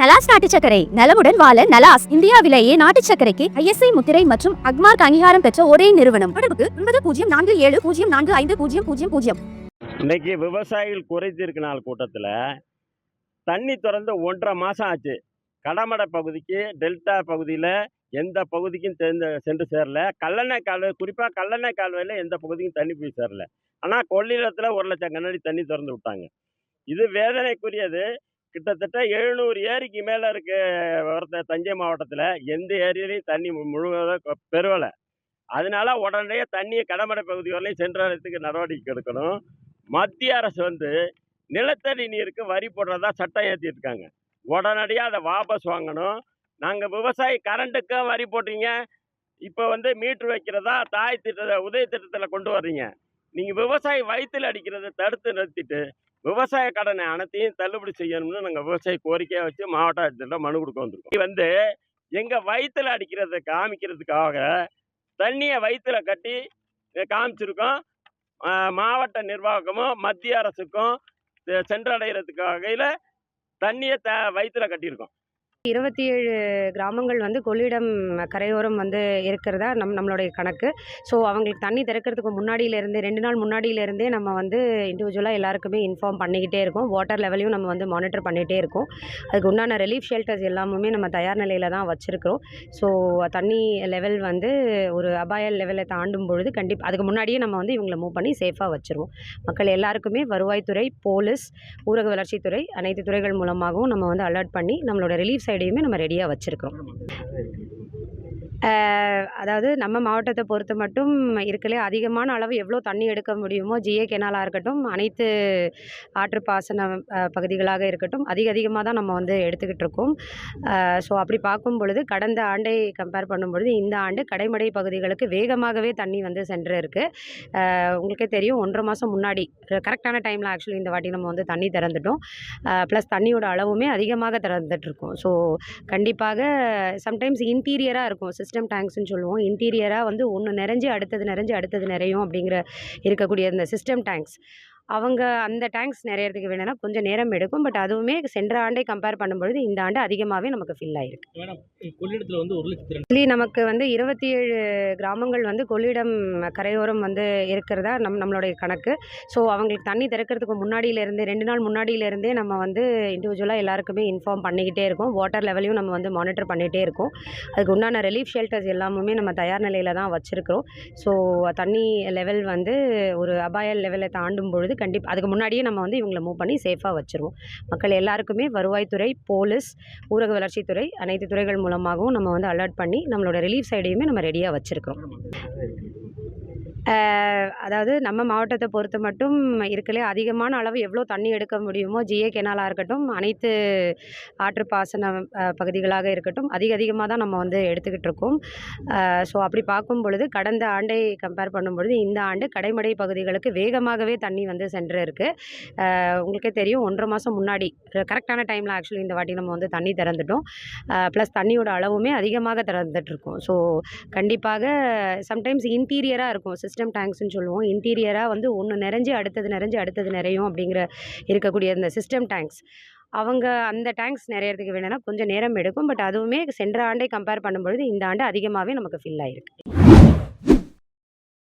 நலாஸ் நாட்டு சர்க்கரை நலமுடன் வாழ நலாஸ் இந்தியாவிலேயே நாட்டு சக்கரைக்கு ஐஎஸ்ஐ முத்திரை மற்றும் அக்மார்க் அங்கீகாரம் பெற்ற ஒரே நிறுவனம். தொடர்புக்கு ஒன்பது பூஜ்ஜியம் நான்கு ஏழு பூஜ்ஜியம் நான்கு ஐந்து பூஜ்ஜியம் பூஜ்ஜியம் பூஜ்ஜியம். இன்னைக்கு விவசாயிகள் குறைதீர்க்க நாள் கூட்டத்தில். தண்ணி திறந்து ஒன்றரை மாதம் ஆச்சு. கடமடை பகுதிக்கு டெல்டா பகுதியில் எந்த பகுதிக்கும் தெரிந்து சென்று சேரல. கல்லணை கால்வாய் குறிப்பாக கல்லணை கால்வாயில் எந்த பகுதிக்கும் தண்ணி போய் சேரல. ஆனால் கொள்ளிடத்தில் ஒரு லட்சம் கண்ணாடி தண்ணி திறந்து விட்டாங்க. இது வேதனைக்குரியது. கிட்டத்தட்ட எழுநூறு ஏரிக்கு மேலே இருக்க ஒருத்த தஞ்சை மாவட்டத்தில் எந்த ஏரியிலையும் தண்ணி மு- முழுவதாக பெறலை அதனால உடனடியாக தண்ணியை கடமடை பகுதி வரலையும் சென்றடைறதுக்கு நடவடிக்கை எடுக்கணும். மத்திய அரசு வந்து நிலத்தடி நீருக்கு வரி போடுறதா சட்டம் ஏற்றிருக்காங்க உடனடியாக அதை வாபஸ் வாங்கணும். நாங்கள் விவசாயி கரண்ட்டுக்கும் வரி போட்டீங்க. இப்போ வந்து மீட்ரு வைக்கிறதா தாய் திட்டத்தை உதய திட்டத்தில் கொண்டு வர்றீங்க. நீங்கள் விவசாயி வயிற்றில் அடிக்கிறதை தடுத்து நிறுத்திட்டு விவசாய கடனை அனைத்தையும் தள்ளுபடி செய்யணும்னு நாங்கள் விவசாயி கோரிக்கையாக வச்சு மாவட்ட ஆட்சியர்கிட்ட மனு கொடுக்க வந்திருக்கோம். வந்து எங்கள் வயிற்றில் அடிக்கிறத காமிக்கிறதுக்காக தண்ணியை வயிற்றில் கட்டி காமிச்சிருக்கோம். மாவட்ட நிர்வாகமும் மத்திய அரசுக்கும் செ- சென்றடைகிறதுக்கு வகையில் தண்ணியை த வயிற்றில் கட்டியிருக்கோம். இருபத்தி ஏழு கிராமங்கள் வந்து கொள்ளிடம் கரையோரம் வந்து இருக்கிறதா நம் நம்மளுடைய கணக்கு. ஸோ அவங்களுக்கு தண்ணி திறக்கிறதுக்கு முன்னாடியிலேருந்தே ரெண்டு நாள் முன்னாடியிலேருந்தே நம்ம வந்து இண்டிவிஜுவலாக எல்லாருக்குமே இன்ஃபார்ம் பண்ணிக்கிட்டே இருக்கோம். வாட்டர் லெவலையும் நம்ம வந்து மானிட்டர் பண்ணிகிட்டே இருக்கோம். அதுக்கு உண்டான ரிலீஃப் ஷெல்டர்ஸ் எல்லாமுமே நம்ம தயார் நிலையில் தான் வச்சுருக்கிறோம். ஸோ தண்ணி லெவல் வந்து ஒரு அபாய லெவலை தாண்டும் பொழுது கண்டிப்பாக அதுக்கு முன்னாடியே நம்ம வந்து இவங்களை மூவ் பண்ணி சேஃபாக வச்சுருவோம். மக்கள் எல்லாருக்குமே வருவாய்த்துறை போலீஸ் ஊரக வளர்ச்சித்துறை அனைத்து துறைகள் மூலமாகவும் நம்ம வந்து அலர்ட் பண்ணி நம்மளோட ரிலீஃப் சைடையுமே நம்ம ரெடியாக வச்சுருக்கிறோம். அதாவது நம்ம மாவட்டத்தை பொறுத்த மட்டும் இருக்கலே அதிகமான அளவு எவ்வளோ தண்ணி எடுக்க முடியுமோ ஜிஏ கெனாலாக இருக்கட்டும் அனைத்து ஆற்று பாசன பகுதிகளாக இருக்கட்டும் அதிக அதிகமாக தான் நம்ம வந்து எடுத்துக்கிட்டு இருக்கோம். ஸோ அப்படி பார்க்கும் பொழுது கடந்த ஆண்டை கம்பேர் பண்ணும் பொழுது இந்த ஆண்டு கடைமடை பகுதிகளுக்கு வேகமாகவே தண்ணி வந்து சென்று இருக்குது உங்களுக்கே தெரியும் ஒன்றரை மாதம் முன்னாடி கரெக்டான டைமில் ஆக்சுவலி இந்த வாட்டி நம்ம வந்து தண்ணி திறந்துட்டோம். ப்ளஸ் தண்ணியோட அளவுமே அதிகமாக திறந்துட்டுருக்கோம் ஸோ கண்டிப்பாக சம்டைம்ஸ் இன்டீரியராக இருக்கும். சிஸ்டம் டேங்க்ஸ்னு சொல்லுவோம். இன்டீரியராக வந்து ஒன்று நிறைஞ்சு அடுத்தது நிறைஞ்சு அடுத்தது நிறையும் அப்படிங்கிற இருக்கக்கூடிய இந்த சிஸ்டம் டேங்க்ஸ் அவங்க அந்த டேங்க்ஸ் நிறையறதுக்கு வேணும்னா கொஞ்சம் நேரம் எடுக்கும். பட் அதுவுமே சென்ற ஆண்டை கம்பேர் பண்ணும்பொழுது இந்த ஆண்டு அதிகமாகவே நமக்கு ஃபில் ஆயிருக்கு. கொள்ளிடத்தில் வந்து ஒரு லட்சத்தி நமக்கு வந்து இருபத்தி ஏழு கிராமங்கள் வந்து கொள்ளிடம் கரையோரம் வந்து இருக்கிறதா நம் நம்மளுடைய கணக்கு. ஸோ அவங்களுக்கு தண்ணி திறக்கிறதுக்கு முன்னாடியிலேருந்தே ரெண்டு நாள் முன்னாடியிலேருந்தே நம்ம வந்து இண்டிவிஜுவலாக எல்லாருக்குமே இன்ஃபார்ம் பண்ணிக்கிட்டே இருக்கோம். வாட்டர் லெவலையும் நம்ம வந்து மானிட்டர் பண்ணிகிட்டே இருக்கோம். அதுக்கு உண்டான ரிலீஃப் ஷெல்டர்ஸ் எல்லாமுமே நம்ம தயார் நிலையில் தான் வச்சுருக்கிறோம். ஸோ தண்ணி லெவல் வந்து ஒரு அபாய லெவலை தாண்டும் பொழுது கண்டிப்பாக அதுக்கு முன்னாடியே நம்ம வந்து இவங்களை மூவ் பண்ணி சேஃபாக வச்சுருவோம். மக்கள் எல்லாருக்குமே வருவாய்த்துறை போலீஸ் ஊரக வளர்ச்சித்துறை அனைத்து துறைகள் மூலமாகவும் நம்ம வந்து அலர்ட் பண்ணி நம்மளோட ரிலீஃப் சைடையுமே நம்ம ரெடியாக வச்சுருக்கிறோம். அதாவது நம்ம மாவட்டத்தை பொறுத்து மட்டும் இருக்கலே அதிகமான அளவு எவ்வளோ தண்ணி எடுக்க முடியுமோ ஜிஏ கெனாலாக இருக்கட்டும் அனைத்து ஆற்று பாசன பகுதிகளாக இருக்கட்டும் அதிக அதிகமாக தான் நம்ம வந்து எடுத்துக்கிட்டு இருக்கோம். ஸோ அப்படி பார்க்கும் பொழுது கடந்த ஆண்டை கம்பேர் பண்ணும் பொழுது இந்த ஆண்டு கடைமடை பகுதிகளுக்கு வேகமாகவே தண்ணி வந்து சென்று இருக்கு உங்களுக்கே தெரியும் ஒன்றரை மாதம் முன்னாடி கரெக்டான டைமில் ஆக்சுவலி இந்த வாட்டி நம்ம வந்து தண்ணி திறந்துட்டோம். ப்ளஸ் தண்ணியோட அளவுமே அதிகமாக திறந்துட்டு இருக்கோம் ஸோ கண்டிப்பாக சம்டைம்ஸ் இன்டீரியராக இருக்கும். சிஸ்டம் டேங்க்ஸ்னு சொல்லுவோம். இன்டீரியராக வந்து ஒன்று நிறைஞ்சு அடுத்தது நிறைஞ்சு அடுத்தது நிறையும் அப்படிங்கிற இருக்கக்கூடிய இந்த சிஸ்டம் டேங்க்ஸ் அவங்க அந்த டேங்க்ஸ் நிறையறதுக்கு வேணும்னா கொஞ்சம் நேரம் எடுக்கும். பட் அதுவுமே சென்ற ஆண்டை கம்பேர் பண்ணும்பொழுது இந்த ஆண்டு அதிகமாகவே நமக்கு ஃபில் ஆகிருக்கு